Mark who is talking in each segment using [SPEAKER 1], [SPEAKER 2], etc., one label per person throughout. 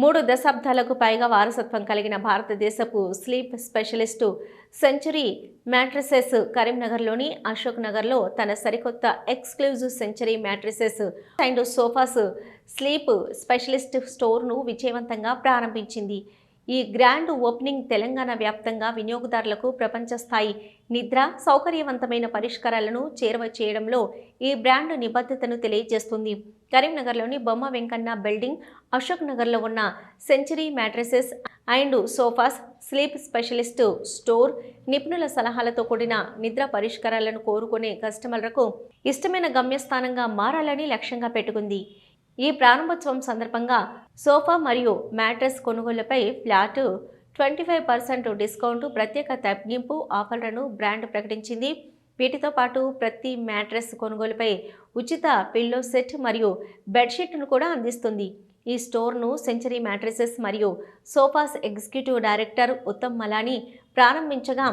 [SPEAKER 1] మూడు దశాబ్దాలకు పైగా వారసత్వం కలిగిన భారతదేశపు స్లీప్ స్పెషలిస్టు సెంచరీ మ్యాట్రిసెస్ కరీంనగర్లోని అశోక్ నగర్లో తన సరికొత్త exclusive century mattresses and sofas sleep specialist స్టోర్ను విజయవంతంగా ప్రారంభించింది. ఈ గ్రాండ్ ఓపెనింగ్ తెలంగాణ వ్యాప్తంగా వినియోగదారులకు ప్రపంచ స్థాయి నిద్ర సౌకర్యవంతమైన పరిష్కారాలను చేరువ చేయడంలో ఈ బ్రాండ్ నిబద్ధతను తెలియజేస్తుంది. కరీంనగర్లోని బొమ్మ వెంకన్న బిల్డింగ్ అశోక్ నగర్లో ఉన్న century mattresses and sofas sleep specialist store నిపుణుల సలహాలతో కూడిన నిద్ర పరిష్కారాలను కోరుకునే కస్టమర్లకు ఇష్టమైన గమ్యస్థానంగా మారాలని లక్ష్యంగా పెట్టుకుంది. ఈ ప్రారంభోత్సవం సందర్భంగా సోఫా మరియు mattress కొనుగోళ్ళపై flat twenty five percent discount ప్రత్యేక తగ్గింపు ఆఫర్లను బ్రాండ్ ప్రకటించింది. వీటితో పాటు ప్రతి మ్యాట్రెస్ కొనుగోలుపై ఉచిత పిల్లో సెట్ మరియు బెడ్షీట్ను కూడా అందిస్తుంది. ఈ స్టోర్ను సెంచరీ మ్యాట్రెసెస్ మరియు sofas executive director Uttam Malani ప్రారంభించగా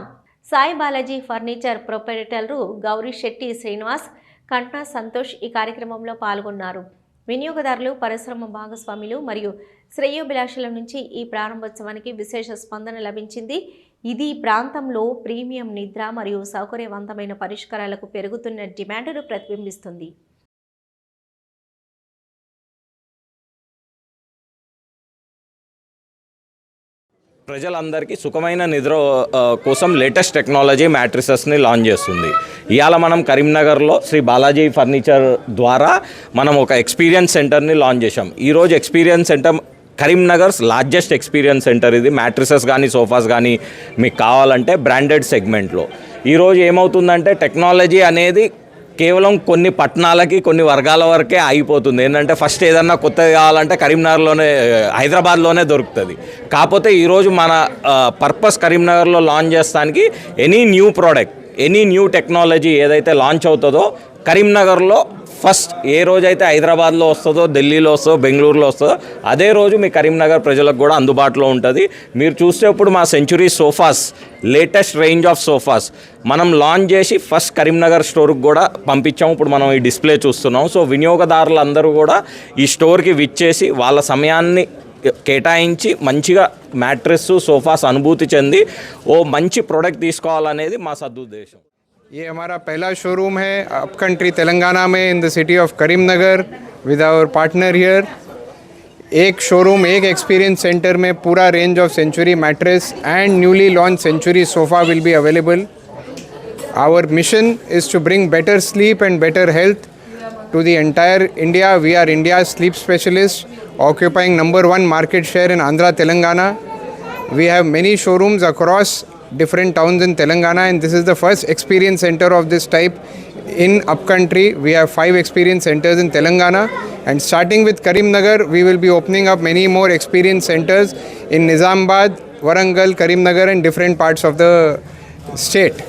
[SPEAKER 1] Sai Balaji furniture ప్రొపరేటర్లు గౌరీ శెట్టి శ్రీనివాస్ కంట్నా సంతోష్ ఈ కార్యక్రమంలో పాల్గొన్నారు. వినియోగదారులు పరిశ్రమ భాగస్వాములు మరియు శ్రేయోభిలాషుల నుంచి ఈ ప్రారంభోత్సవానికి విశేష స్పందన లభించింది. ఇది ప్రాంతంలో ప్రీమియం నిద్ర మరియు సౌకర్యవంతమైన పరిష్కారాలకు పెరుగుతున్న డిమాండ్ను ప్రతిబింబిస్తుంది.
[SPEAKER 2] ప్రజలందరికీ సుఖమైన నిద్ర కోసం లేటెస్ట్ టెక్నాలజీ మ్యాట్రిసెస్ని లాంచ్ చేస్తుంది. ఇవాళ మనం కరీంనగర్లో శ్రీ బాలాజీ ఫర్నిచర్ ద్వారా మనం ఒక ఎక్స్పీరియన్స్ సెంటర్ని లాంచ్ చేశాం. ఈరోజు experience centre Karimnagar's largest experience centre ఇది. మ్యాట్రిసెస్ కానీ సోఫాస్ కానీ మీకు కావాలంటే బ్రాండెడ్ సెగ్మెంట్లో. ఈరోజు ఏమవుతుందంటే టెక్నాలజీ అనేది కేవలం కొన్ని పట్టణాలకి కొన్ని వర్గాల వరకే ఆగిపోతుంది. ఏంటంటే ఫస్ట్ ఏదన్నా కొత్తది కావాలంటే కరీంనగర్లోనే హైదరాబాద్లోనే దొరుకుతుంది. కాకపోతే ఈరోజు మన పర్పస్ కరీంనగర్లో లాంచ్ చేస్తానికి any new product any new technology ఏదైతే లాంచ్ అవుతుందో కరీంనగర్లో ఫస్ట్ ఏ రోజైతే హైదరాబాద్లో వస్తుందో ఢిల్లీలో వస్తుందో బెంగళూరులో వస్తుందో అదే రోజు మీ కరీంనగర్ ప్రజలకు కూడా అందుబాటులో ఉంటుంది. మీరు చూస్తే ఇప్పుడు మా century sofas latest range of sofas మనం లాంచ్ చేసి ఫస్ట్ కరీంనగర్ స్టోర్కి కూడా పంపించాము. ఇప్పుడు మనం ఈ డిస్ప్లే చూస్తున్నాం. సో వినియోగదారులందరూ కూడా ఈ స్టోర్కి విచ్చేసి వాళ్ళ సమయాన్ని కేటాయించి మంచిగా మ్యాట్రెస్ సోఫాస్ అనుభూతి చెంది ఓ మంచి ప్రోడక్ట్ తీసుకోవాలనేది మా సదుద్దేశం
[SPEAKER 3] ये हमारा पहला शोरूम है अप कंट्री तेलंगाना में in the city of Karimnagar with our partner here एक शोरूम एक एक्सपीरियंस सेंटर में पूरा range of century mattress and newly launch century sofa will be available our mission is to bring better sleep and better health to the entire India. We are India's sleep specialist, occupying number one market share in Andhra, Telangana. We have many showrooms across different towns in Telangana, and this is the first experience center of this type in upcountry. We have five experience centers in Telangana, and starting with Karimnagar, we will be opening up many more experience centers in Nizamabad, Warangal, Karimnagar, and different parts of the state.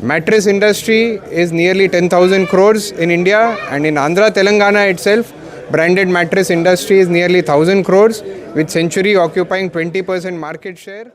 [SPEAKER 3] Mattress industry is nearly 10,000 crores in India, and in Andhra Telangana itself, branded mattress industry is nearly 1,000 crores, with Century occupying 20% market share.